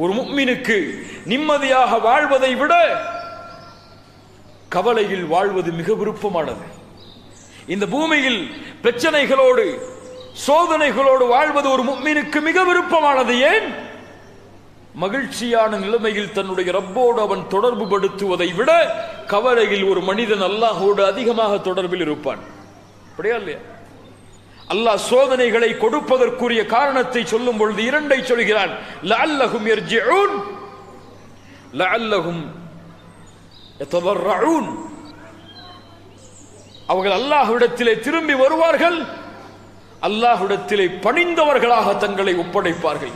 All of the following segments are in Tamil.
ஒரு முக்மினுக்கு நிம்மதியாக வாழ்வதை விட கவலையில் வாழ்வது மிக விருப்பமானது. இந்த பூமியில் பிரச்சனைகளோடு சோதனைகளோடு வாழ்வது ஒரு முக்மினுக்கு மிக விருப்பமானது. ஏன்? மகிழ்ச்சியான நிலைமையில் தன்னுடைய ரப்போடு அவன் தொடர்பு படுத்துவதை விட கவலையில் ஒரு மனிதன் அல்லாஹோடு அதிகமாக தொடர்பில் இருப்பான். அப்படியா இல்லையா? அல்லாஹ் சோதனைகளை கொடுப்பதற்குரிய காரணத்தை சொல்லும் பொழுது இரண்டை சொல்கிறான் லஅல்லஹும் யர்ஜிஊன் லஅல்லஹும் யததர்ரஊன் அவர்கள் அல்லாஹ்விடத்திலே திரும்பி வருவார்கள் அல்லாஹ்விடத்திலே பணிந்தவர்களாக தங்களை ஒப்படைப்பார்கள்.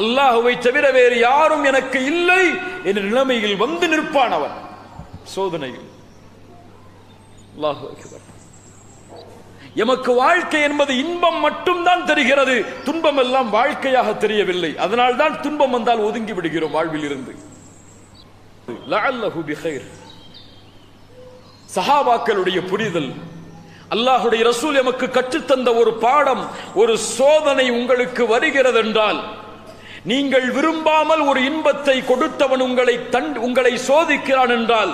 அல்லாஹுவை தவிர வேறு யாரும் எனக்கு இல்லை என்ற நிலைமையில் வந்து நிற்பான் அவன் சோதனையில். அல்லாஹு எமக்கு வாழ்க்கை என்பது இன்பம் மட்டும்தான் தெரிகிறது. துன்பம் எல்லாம் வாழ்க்கையாக தெரியவில்லை. அதனால் தான் துன்பம் வந்தால் ஒதுங்கி விடுகிறோம் வாழ்வில் இருந்து சஹாபாக்களுடைய புரிதல். அல்லாஹுடைய ரசூல் எமக்கு கற்றுத்தந்த ஒரு பாடம் ஒரு சோதனை உங்களுக்கு வருகிறது என்றால் நீங்கள் விரும்பாமல் ஒரு இன்பத்தை கொடுத்தவன் உங்களை தன் உங்களை சோதிக்கிறான் என்றால்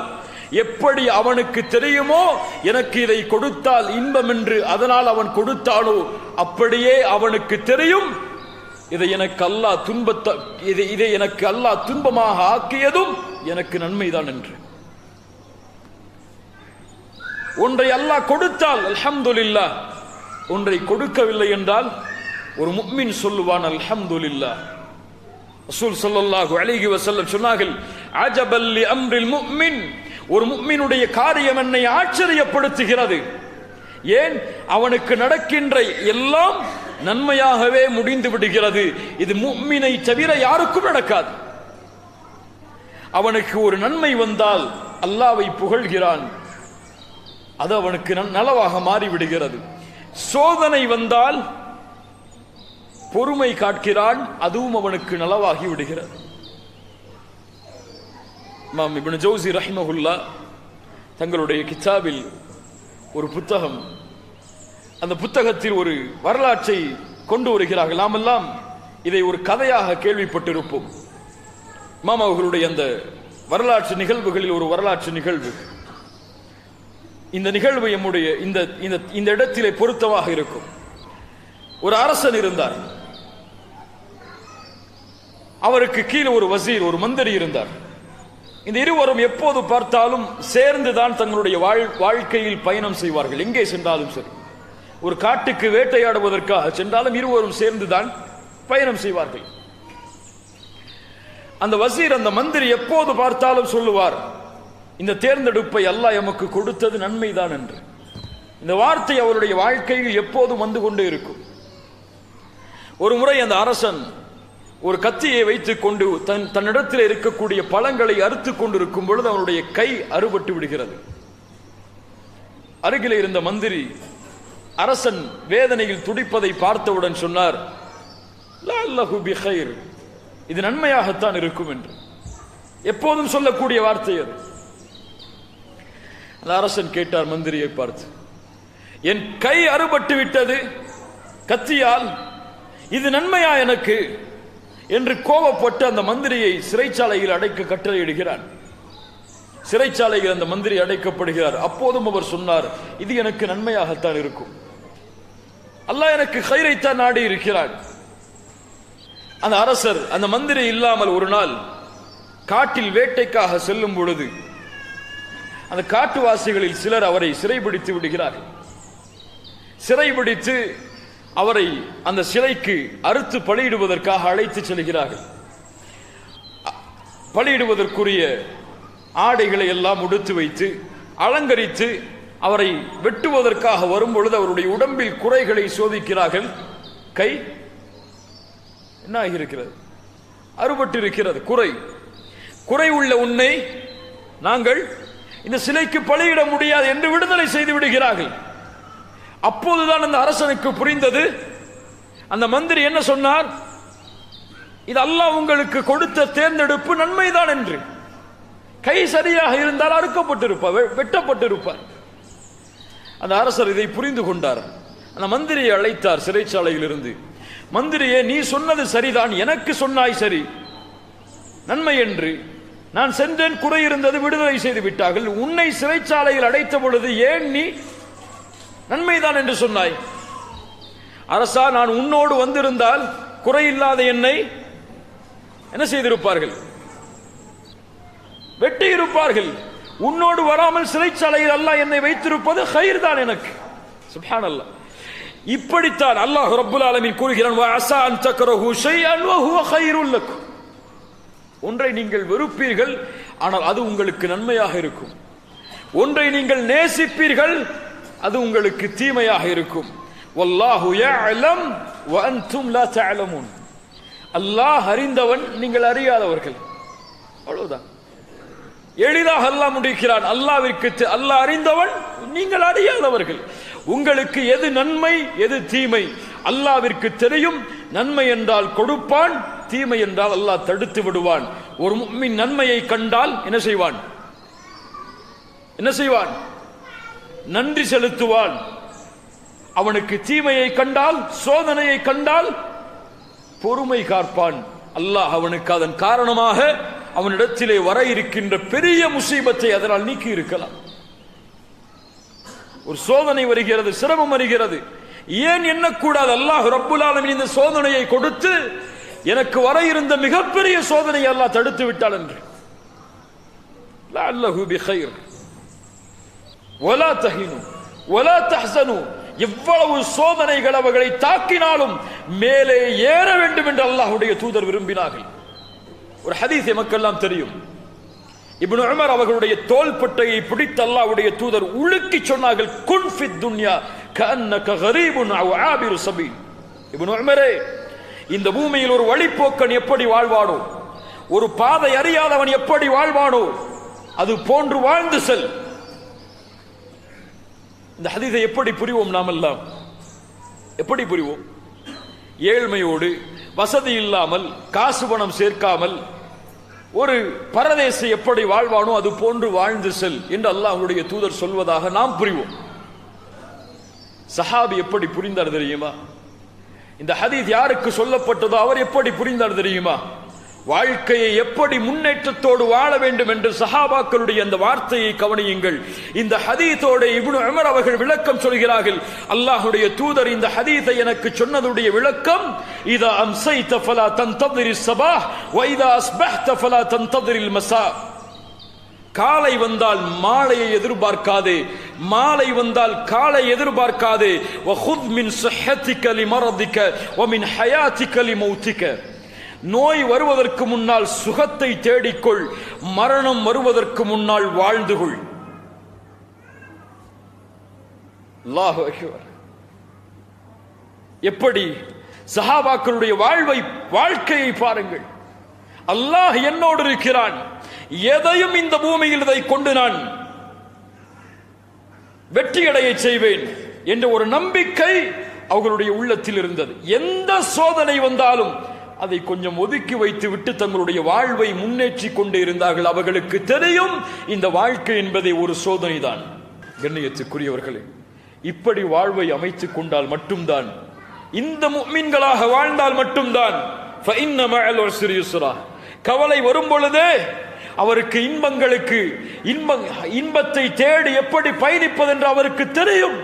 எப்படி அவனுக்கு தெரியுமோ எனக்கு இதை கொடுத்தால் இன்பம் என்று அதனால் அவன் கொடுத்தாலோ அப்படியே அவனுக்கு தெரியும். இதை எனக்கு அல்லாஹ் துன்பத்தை இதை இதை எனக்கு அல்லாஹ் துன்பமாக ஆக்கியதும் எனக்கு நன்மைதான் என்று. ஒன்றை அல்லாஹ் கொடுத்தால் அல்ஹம்துலில்லா ஒன்றை கொடுக்கவில்லை என்றால் ஒரு முக்மின் சொல்லுவான் அல்ஹம்துலில்லா ரசூல் ஸல்லல்லாஹு அலைஹி வஸல்லம் சொன்னார்கள் அஜபல்லி அம்ரில் முக்மின் ஒரு மும்மினுடைய காரியம் என்னை ஆச்சரியப்படுத்துகிறது. ஏன்? அவனுக்கு நடக்கின்ற எல்லாம் நன்மையாகவே முடிந்து விடுகிறது. இது மும்மினை தவிர யாருக்கும் நடக்காது. அவனுக்கு ஒரு நன்மை வந்தால் அல்லாவை புகழ்கிறான். அது அவனுக்கு நன்- நலவாக மாறிவிடுகிறது. சோதனை வந்தால் பொறுமை காட்கிறான். அதுவும் அவனுக்கு நலவாகி விடுகிறது. இமாம் இபின் ஜோசி ரஹிமஹுல்லா தங்களுடைய கித்தாபில் ஒரு புத்தகம் அந்த புத்தகத்தில் ஒரு வரலாற்றை கொண்டு வருகிறார்கள். நாமெல்லாம் இதை ஒரு கதையாக கேள்விப்பட்டிருப்போம். இமாம் அவர்களுடைய அந்த வரலாற்று நிகழ்வுகளில் ஒரு வரலாற்று நிகழ்வு. இந்த நிகழ்வு எம்முடைய இந்த இந்த இந்த இடத்திலே பொருத்தமாக இருக்கும். ஒரு அரசன் இருந்தார். அவருக்கு கீழே ஒரு வசீர் ஒரு மந்திரி இருந்தார். இந்த இருவரும் எப்போது பார்த்தாலும் சேர்ந்துதான் தங்களுடைய வாழ் வாழ்க்கையில் பயணம் செய்வார்கள். எங்கே சென்றாலும் சரி. ஒரு காட்டுக்கு வேட்டையாடுவதற்காக சென்றாலும் இருவரும் சேர்ந்துதான் பயணம் செய்வார்கள். அந்த வசீர் அந்த மந்திரி எப்போது பார்த்தாலும் சொல்லுவார் இந்த தேர்ந்தெடுப்பை அல்லாஹ் எமக்கு கொடுத்தது நன்மைதான் என்று. இந்த வார்த்தை அவருடைய வாழ்க்கையில் எப்போதும் வந்து கொண்டே இருக்கும். ஒரு முறை அந்த அரசன் ஒரு கத்தியை வைத்துக் கொண்டு தன் தன்னிடத்தில் இருக்கக்கூடிய பழங்களை அறுத்து கொண்டிருக்கும் பொழுது அவனுடைய கை அறுபட்டு விடுகிறது. அருகில் இருந்த மந்திரி அரசன் வேதனையில் துடிப்பதை பார்த்தவுடன் சொன்னார் இது நன்மையாகத்தான் இருக்கும் என்று. எப்போதும் சொல்லக்கூடிய வார்த்தை அது. அந்த அரசன் கேட்டார் மந்திரியை பார்த்து என் கை அறுபட்டு விட்டது கத்தியால் இது நன்மையா எனக்கு? என்று கோபப்பட்டு அந்த மந்திரியை சிறைச்சாலையில் அடைக்க கட்டளையிடுகிறார் சிறைச்சாலையில் அந்த மந்திரி அடைக்கப்படுகிறார். அப்போதும் அவர் சொன்னார் இது எனக்கு நன்மையாகத்தான் இருக்கும். அல்லாஹ் எனக்கு கயிறைத்தான் நாடி இருக்கிறான். அந்த அரசர் அந்த மந்திரி இல்லாமல் ஒரு நாள் காட்டில் வேட்டைக்காக செல்லும் பொழுது அந்த காட்டுவாசிகளில் சிலர் அவரை சிறைபிடித்து விடுகிறார்கள். சிறைபிடித்து அவரை அந்த சிலைக்கு அறுத்து பலியிடுவதற்காக அழைத்து செல்கிறார்கள். பலியிடுவதற்குரிய ஆடைகளை எல்லாம் உடுத்து வைத்து அலங்கரித்து அவரை வெட்டுவதற்காக வரும் பொழுது அவருடைய உடம்பில் குறைகளை சோதிக்கிறார்கள். கை என்ன ஆகியிருக்கிறது அறுபட்டு இருக்கிறது குறை. குறை உள்ள உன்னை நாங்கள் இந்த சிலைக்கு பலியிட முடியாது என்று விடுதலை செய்து விடுகிறார்கள். அப்போதுதான் அந்த அரசனுக்கு புரிந்தது. அந்த மந்திரி என்ன சொன்னார்? இது அல்லாஹ் உங்களுக்கு கொடுத்த தேர்ந்தெடுப்பு நன்மைதான் என்று. கை சரியாக இருந்தால் அறுக்கப்பட்டிருப்பார் வெட்டப்பட்டிருப்பார். அந்த அரசர் இதை புரிந்து கொண்டார். அந்த மந்திரியை அழைத்தார் சிறைச்சாலையில் இருந்து மந்திரியே நீ சொன்னது சரிதான் எனக்கு சொன்னாய் சரி. நன்மை என்று. நான் சென்றேன் குறை இருந்தது விடுதலை செய்து விட்டார்கள். உன்னை சிறைச்சாலையில் அடைத்த பொழுது ஏன் நீ நன்மைதான் என்று சொன்னாய். அரசா நான் உன்னோடு வந்திருந்தால் குறையில்லாத என்னை என்ன செய்திருப்பார்கள்? வெட்டி இருப்பார்கள் உன்னோடு வராமல் சிறைச்சாலையில் அல்லாஹ் என்னை வைத்திருப்பது ஹைர் தான் எனக்கு. சுப்ஹானல்லாஹ். இப்படித்தான் அல்லாஹ் ரப்புல் ஆலமின் கூறுகிறான் வ அன் தக்ரஹு ஷைஅன் வ ஹுவ கைருல் லக்கும். ஒன்றை நீங்கள் வெறுப்பீர்கள் ஆனால் அது உங்களுக்கு நன்மையாக இருக்கும். ஒன்றை நீங்கள் நேசிப்பீர்கள் அது உங்களுக்கு தீமையாக இருக்கும். வல்லாஹு யஅலம் வ அன்தும் லா தஅலமூன். அல்லாஹ் அறிந்தவன் நீங்கள் அறியாதவர்கள். அவ்வளவுதான். எளிதாக அல்லாஹ் முடிக்கிறான். அல்லாவிற்கு அல்லாஹ் அறிந்தவன் நீங்கள் அறியாதவர்கள். உங்களுக்கு எது நன்மை எது தீமை? அல்லாவிற்கு தெரியும். நன்மை என்றால் கொடுப்பான் தீமை என்றால் அல்லாஹ் தடுத்து விடுவான். ஒரு நன்மையை கண்டால் என்ன செய்வான்? என்ன செய்வான்? நன்றி செலுத்துவான். அவனுக்கு தீமையை கண்டால் சோதனையை கண்டால் பொறுமை காப்பான். அல்லாஹ் அவனுக்கு அதன் காரணமாக அவனிடத்திலே வர இருக்கின்ற பெரிய முசீபத்தை அதனால் நீக்கி இருக்கலாம். ஒரு சோதனை வருகிறது சிரமம் வருகிறது. ஏன் எண்ணக்கூடாது? அல்லாஹ் ரப்புலாலமின் இந்த சோதனையை கொடுத்து எனக்கு வர இருந்த மிகப்பெரிய சோதனையை அல்லாஹ் தடுத்து விட்டாள் என்று. லஅல்லஹு பிகைர் ஒலா தகினும் ஒலா தஹ்சனு எவ்வளவு சோதனைகள் அவர்களை தாக்கினாலும் மேலே ஏற வேண்டும் என்று அல்லாஹுடைய தூதர் விரும்பினார்கள். ஒரு ஹதீஸ் எமக்கெல்லாம் தெரியும். இப்னு உமர் அவர்களுடைய தோள்பட்டையை பிடித்து அல்லாஹ்வுடைய தூதர் உலுக்கி சொன்னார்கள் குன் ஃபித் துன்யா கன்னக கரீபுன் அவ் ஆபிரு சபீல். இப்னு உமரே இந்த பூமியில் ஒரு வழிப்போக்கன் எப்படி வாழ்வானோ ஒரு பாதை அறியாதவன் எப்படி வாழ்வானோ அது போன்று வாழ்ந்து செல். இந்த ஹதீஸை எப்படி புரிவோம் நாம் எல்லாம்? எப்படி புரிவோம்? ஏழ்மையோடு வசதி இல்லாமல் காசு பணம் சேர்க்காமல் ஒரு பரதேசம் எப்படி வாழ்வானோ அது போன்று வாழ்ந்து செல் என்று அல்லாஹ்வுடைய தூதர் சொல்வதாக நாம் புரிவோம். சஹாபி எப்படி புரிந்தார் தெரியுமா? இந்த ஹதீஸ் யாருக்கு சொல்லப்பட்டதோ அவர் எப்படி புரிந்தார் தெரியுமா? வாழ்க்கையை எப்படி முன்னேற்றத்தோடு வாழ வேண்டும் என்று சஹாபாக்களுடைய அந்த வார்த்தையை கவனியுங்கள். இந்த ஹதீத்தோட இப்னு அமர் அவர்கள் விளக்கம் சொல்கிறார்கள். அல்லாஹுடைய தூதர் இந்த ஹதீத்தை எனக்கு சொன்னதுடைய விளக்கம் இதா அம்சைத ஃபலா தன்ததிரி சபா வைதா அஸ்பஹ்த ஃபலா தன்ததிரில் மசா காலை வந்தால் மாலையை எதிர்பார்க்காதே மாலை வந்தால் காலை எதிர்பார்க்காது வஹுத் மின் சுஹத்திக்கலி மரதிக்க ஒமின் ஹயாத்திக்கலி மௌத்திக்க நோய் வருவதற்கு முன்னால் சுகத்தை தேடிக்கொள் மரணம் வருவதற்கு முன்னால் வாழ்ந்து கொள் எப்படி சஹாபாக்களுடைய வாழ்வை வாழ்க்கையை பாருங்கள். அல்லாஹ் என்னோடு இருக்கிறான். எதையும் இந்த பூமியில் இதை கொண்டு நான் வெற்றியடைய செய்வேன் என்ற ஒரு நம்பிக்கை அவர்களுடைய உள்ளத்தில் இருந்தது. எந்த சோதனை வந்தாலும் அதை கொஞ்சம் ஒதுக்கி வைத்து விட்டு தங்களுடைய வாழ்வை முன்னேற்றி கொண்டே இருந்தார்கள் அவர்களுக்கு தெரியும் இந்த வாழ்க்கை என்பதை ஒரு சோதனை தான் கண்ணியத்துக்குரியவர்களே இப்படி வாழ்வை அமைத்துக் கொண்டால் மட்டும்தான் இந்த மீன்களாக வாழ்ந்தால் மட்டும்தான் கவலை வரும் பொழுது அவருக்கு இன்பங்களுக்கு இன்ப இன்பத்தை தேடி எப்படி பயணிப்பது என்று அவருக்கு தெரியும்.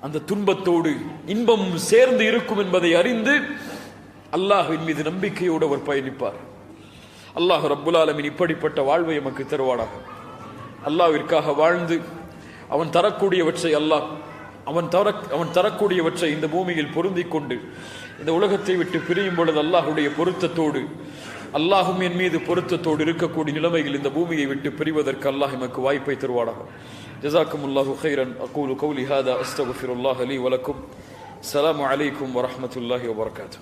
அந்த துன்பத்தோடு இன்பம் சேர்ந்து இருக்கும் என்பதை அறிந்து அல்லாஹுவின் மீது நம்பிக்கையோடு அவர் பயணிப்பார். அல்லாஹ் ரப்புல் இப்படிப்பட்ட வாழ்வை எமக்கு தருவானாக. அல்லாவிற்காக வாழ்ந்து அவன் தரக்கூடியவற்றை அல்லாஹ் அவன் தர அவன் தரக்கூடியவற்றை இந்த பூமியில் பொருந்தி கொண்டு இந்த உலகத்தை விட்டு பிரியும் பொழுது அல்லாஹுடைய பொருத்தத்தோடு அல்லாஹும் என் மீது பொருத்தத்தோடு இருக்கக்கூடிய நிலைமையில் இந்த பூமியை விட்டு பிரிவதற்கு அல்லாஹ் எமக்கு வாய்ப்பை தருவானாக. ஜசாக்கும் அல்லாஹு ஹைரன் அகூலு கௌலி ஹாதா. அஸ்தகுஃபிருல்லாஹ் அலி வலக்கும். அலாம் அலைக்கும் வரமத்துல்லாஹி வபர்காத்து.